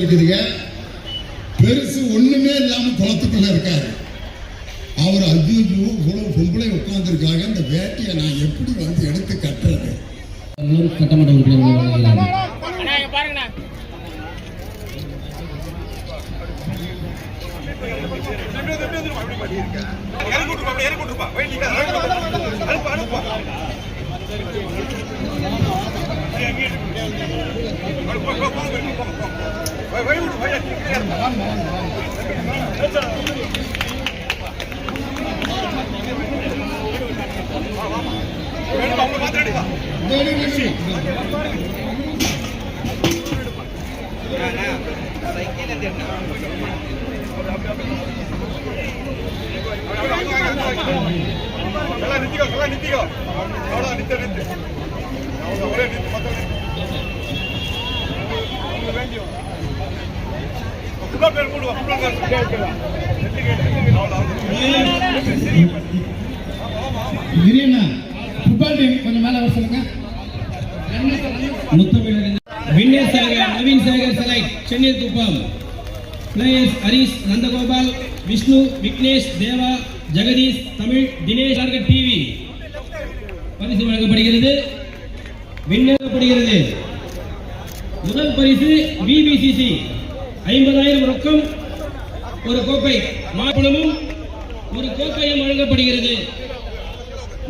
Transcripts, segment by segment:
இருக்குதுங்க பெருசு ஒண்ணுமே இல்லாம குளத்துக்குள்ள இருக்காரு. அவர் ஐயோ இவ்வளவு பொம்பளை உட்கார்ந்துருக்காங்க. இந்த வேட்டியை நான் எப்படி வந்து எடுத்து கட்டுறது? சட்டமன்ற உறுப்பினர்கள் வழங்குகிறார்கள். அண்ணா நித்திக்கோ அவ்வளோ நித்து நித்து ஒரே நித்து மொத்தம் வேண்டியவங்க கொஞ்சம் சொல்லுங்க. Sagar Naveen Sagar Chennai Kuppam players Harish Nandagopal Vishnu Vignesh Deva Jagadish Tamil Dinesh target TV பரிசு வழங்கப்படுகிறது. விண்ணப்படுகிறது முதல் பரிசு விபிசிசி ஐம்பதாயிரம் ரொக்கம் ஒரு கோப்பை மாப்பிளமும் ஒரு கோப்பையும் வழங்கப்படுகிறது.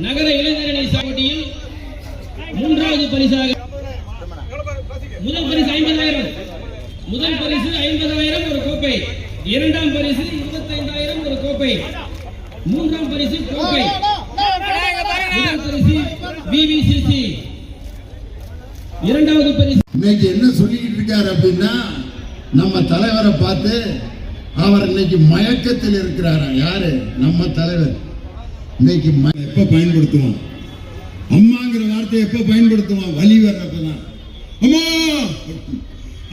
நகர இளைஞரணி சாவட்டியில் மூன்றாவது பரிசாக முதல் பரிசு ஐம்பதாயிரம். முதல் பரிசு ஐம்பதாயிரம் ஒரு கோப்பை. இரண்டாம் பரிசு இருபத்தைந்தாயிரம் ஒரு கோப்பை. மூன்றாம் பரிசு கோப்பை. முதல் பரிசு பிவிசிசி இரண்டாவது பரிசு இன்னைக்கு என்ன சொல்லிக்கிட்டு இருக்காரு அப்படின்னா நம்ம தலைவரை பார்த்து அவர் இன்னைக்கு மயக்கத்தில் இருக்கிறாரா? யாரு? நம்ம தலைவர். இன்னைக்கு ம- எப்ப பயன்படுத்துவோம் அம்மாங்கிற வார்த்தையை எப்ப பயன்படுத்துவோம் வலி வர்றப்பதான். அம்மா!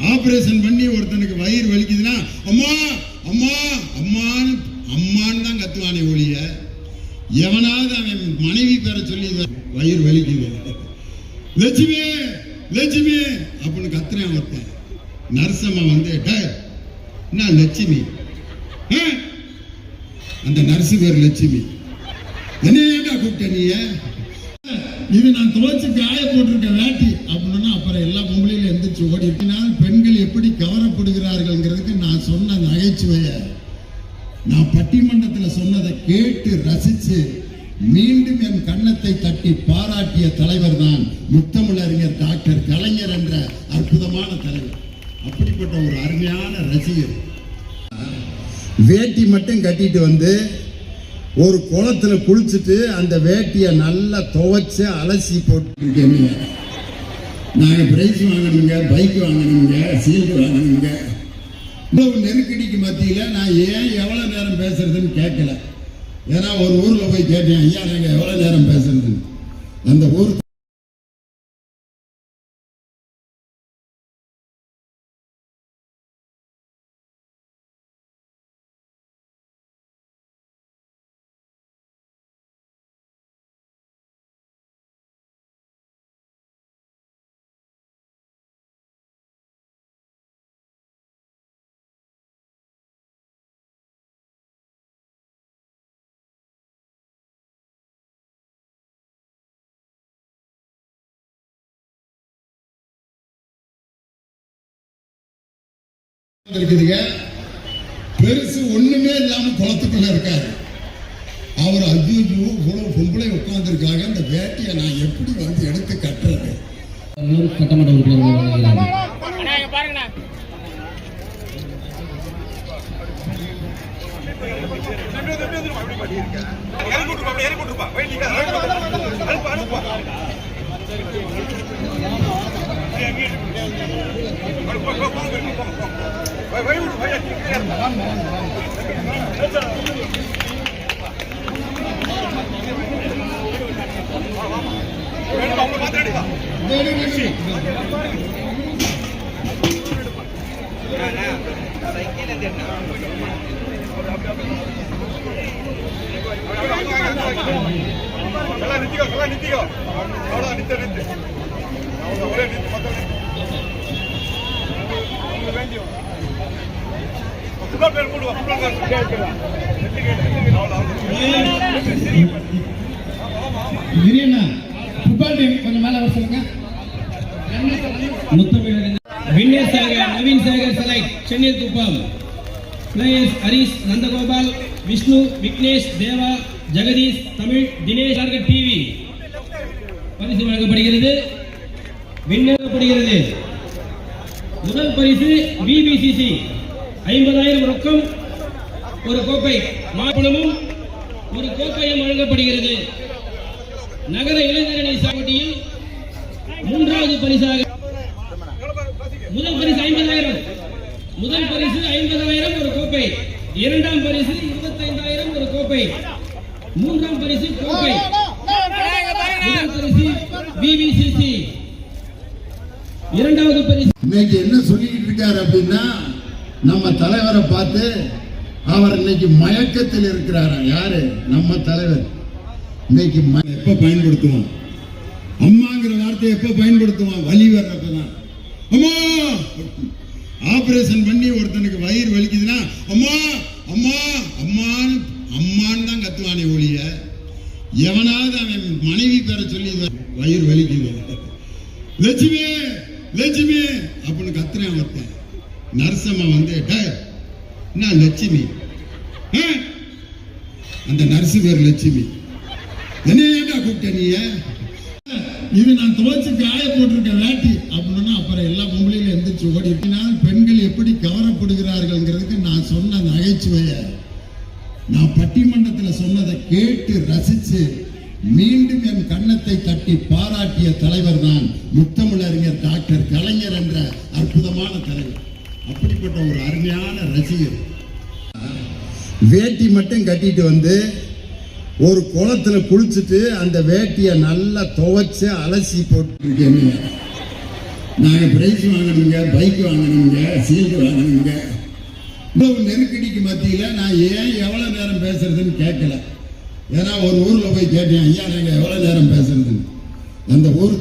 ஆபரேஷன் பண்ணி ஒருத்தனுக்கு வயிறு வலிக்குதுன்னா அம்மா! அம்மா! அம்மான்னு அம்மான்னு தான் கத்துவானே ஒழிய எவனாவது அவன் மனைவி பெற சொல்லி வயிறு வலிக்குது. லட்சுமி! லட்சுமி! அப்படின்னு கத்துறேன் ஒருத்தன் நரசம்மா வந்து என்ன லட்சுமி? அந்த நரசு பேர் லட்சுமி. என்ன கூப்பிட்ட நீ? இது நான் துவைச்சு காய போட்டிருக்க வேட்டி. அப்படின்னா அப்புறம் எல்லா பொம்பளையில எந்திரிச்சு ஓடி இருக்கினால் பெண்கள் எப்படி கவரப்படுகிறார்கள்ங்கிறதுக்கு நான் சொன்ன நகைச்சுவையை நான் பட்டிமன்றத்தில் சொன்னதை கேட்டு ரசித்து மீண்டும் என் கன்னத்தை தட்டி பாராட்டிய தலைவர் தான் முத்தமிழறிஞர் டாக்டர் கலைஞர் என்ற அற்புதமான தலைவர். அப்படிப்பட்ட ஒரு அருமையான ரசிகர். வேட்டி மட்டும் கட்டிட்டு வந்து ஒரு குளத்துல குளிச்சுட்டு அந்த வேட்டியை நல்லா துவைச்சு அலசி போட்டுருக்கேன் நாங்கள் பிரைஸ் வாங்கணுங்க பைக் வாங்கணுங்க சீல்டு வாங்கணுங்க. இவ்வளவு நெருக்கடிக்கு மத்தியில் நான் ஏன் எவ்வளோ நேரம் பேசுறதுன்னு கேட்கல. ஏன்னா ஒரு ஊரில் போய் கேட்டேன் ஐயா நாங்கள் எவ்வளோ நேரம் பேசுறதுன்னு? அந்த ஊர் இருக்குதுங்க பெருசு ஒண்ணுமே இல்லாம குளத்துக்குள்ள இருக்காரு. அவர் ஐயோ இவ்வளவு பொம்பளை உட்கார்ந்துருக்காங்க. இந்த வேட்டியை நான் எப்படி வந்து எடுத்து கட்டுறது? சட்டமன்ற நித்திக்கோ எல்லாம் நித்திக்கோ அவ்வளோ நித்த நித்து ஒரே நித்து ஃபுட்பால் டீம் கொஞ்சம் வர சொல்லுங்க. முத்தமிழர் சேகர் நவீன் சேகர் சலை சென்னை குப்பம் பிளேயர்ஸ் ஹரிஷ் நந்தகோபால் விஷ்ணு விக்னேஷ் தேவா ஜெகதீஷ் தமிழ் தினேஷ் டிவி பரிசு வழங்கப்படுகிறது. விண்ணப்படுகிறது முதல் பரிசு பிபிசிசி ஐம்பதாயிரம் ரொக்கம். ஒரு கோப்பை மாப்பணமும் ஒரு கோப்பையும் வழங்கப்படுகிறது. நகர இளைஞரணி போட்டியில் மூன்றாவது பரிசாக. முதல் பரிசு ஐம்பதாயிரம். முதல் பரிசு ஐம்பதாயிரம் ஒரு கோப்பை. இரண்டாம் பரிசு இருபத்தைந்தாயிரம் ஒரு கோப்பை. மூன்றாம் பரிசு கோப்பை. முதல் பரிசு பிபிசிசி இரண்டாவது பரிசு. இன்னைக்கு என்ன சொல்லிட்டு இருக்காரு அப்படின்னா நம்ம தலைவரை பார்த்து அவர் இன்னைக்கு மயக்கத்தில் இருக்கிறாரா? யாரு? நம்ம தலைவர். இன்னைக்கு ம- எப்ப பயன்படுத்துவோம் அம்மாங்கிற வார்த்தையை எப்ப பயன்படுத்துவான்? வலி வர்றப்பதான். அம்மா! ஆபரேஷன் பண்ணி ஒருத்தனுக்கு வயிறு வலிக்குதுன்னா அம்மா! அம்மா! அம்மான்னு அம்மான்னு தான் கத்துவானே ஒழிய எவனாவது அவன் மனைவி பெற சொல்லி வயிறு வலிக்குது. லட்சுமி! லட்சுமி! அப்படின்னு கத்துறேன் ஒருத்தன் நரசம்மா வந்து என்ன லட்சுமி? ஆ? அந்த நர்ஸு பேர் லட்சுமி. என்ன ஏன்டா கூப்பிட்ட நீ இது நான் துவைச்சு காய போட்டிருக்கேன் வேட்டி. அப்படின்னா அப்புறம் எல்லா பொம்பளையில எந்திரிச்சு ஓடி இருக்கினால் பெண்கள் எப்படி கவரப்படுகிறார்கள்ங்கிறதுக்கு நான் சொன்ன நகைச்சுவைய நான் பட்டிமன்றத்தில் சொன்னதை கேட்டு ரசித்து மீண்டும் என் கன்னத்தை தட்டி பாராட்டிய தலைவர் தான் முத்தமிழறிஞர் டாக்டர் கலைஞர் என்ற அற்புதமான தலைவர். அப்படிப்பட்ட ஒரு அருமையான ரசிகர். வேட்டி மட்டும் கட்டிட்டு வந்து ஒரு குளத்துல குளிச்சுட்டு அந்த வேட்டியை நல்லா துவைச்சு அலசி போட்டுருக்கேன். நாங்கள் பிரைஸ் வாங்கணுங்க பைக் வாங்கணுங்க சீல்டு வாங்கணுங்க. இவ்வளவு நெருக்கடிக்கு மத்தியில் நான் ஏன் எவ்வளோ நேரம் பேசுறதுன்னு கேட்கல. ஏன்னா ஒரு ஊர்ல போய் கேட்டேன் ஐயா நாங்கள் எவ்வளவு நேரம் பேசுறதுன்னு அந்த ஊர்